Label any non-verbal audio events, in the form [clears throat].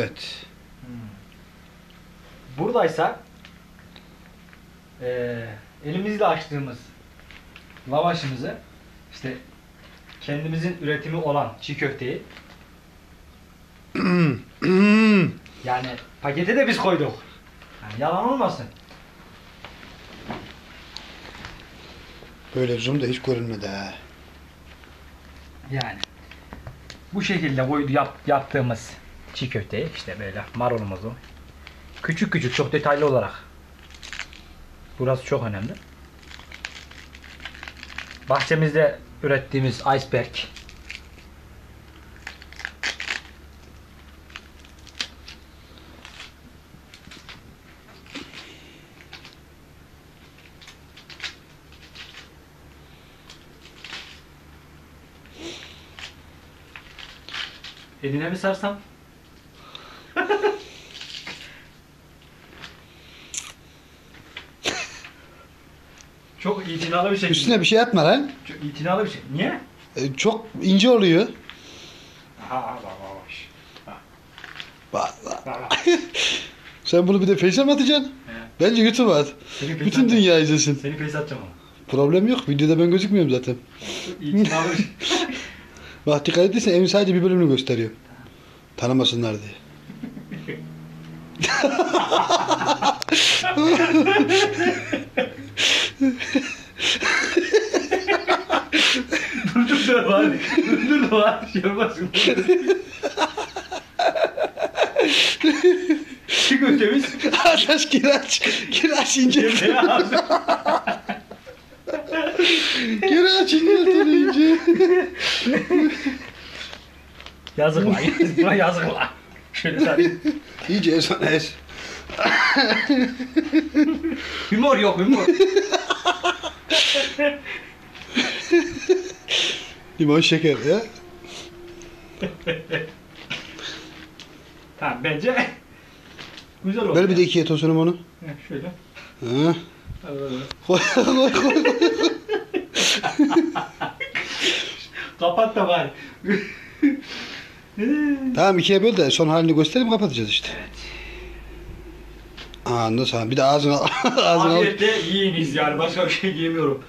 Evet. Buradaysa eee, elimizle açtığımız lavaşımızı işte kendimizin üretimi olan çiğ köfteyi [clears throat] yani pakete de biz koyduk. Yani yalan olmasın. Böyle zoom da hiç görünmedi ha. Yani bu şekilde koydu yap, yaptığımız çiğ köfteyi işte böyle marulumuzu küçük küçük çok detaylı olarak burası çok önemli. Bahçemizde ürettiğimiz iceberg Eline mi sarsam? Çok itinalı bir şey. Üstüne bir şey atma lan. Çok itinalı bir şey. Niye? E, Çok ince oluyor. Ha bak bak bak. Bak. Sen bunu bir de Face'e mi atacaksın? He. Bence YouTube'a at. Seni Bütün atacağım. dünya izlesin. Seni pes atacağım ama. Problem yok. Videoda ben gözükmüyorum zaten. İtinalı bir şey. [laughs] Bak dikkat ettiysen evin sadece bir bölümünü gösteriyor. Tanımasınlar diye. Dur dur dur var. Dur dur var. Şey olmasın. Çık ötemiz. Arkadaş kiraç. Kiraç inceltir. Kiraç inceltir ince. Yazık lan. Buna yazık lan. Şöyle. [laughs] İyice efsane. [laughs] Humor yok humor. [laughs] Limon şeker ya. Tamam bence güzel oldu. Ver bir de ikiye tosunum onu. Heh, Şöyle. Ha. Koy koy koy. Kapat da bari. Tamam ikiye böl de son halini göstereyim kapatacağız işte. Nasıl? Bir de ağzına [laughs] ağzına al. Afiyetle yiyiniz yani başka bir şey diyemiyorum.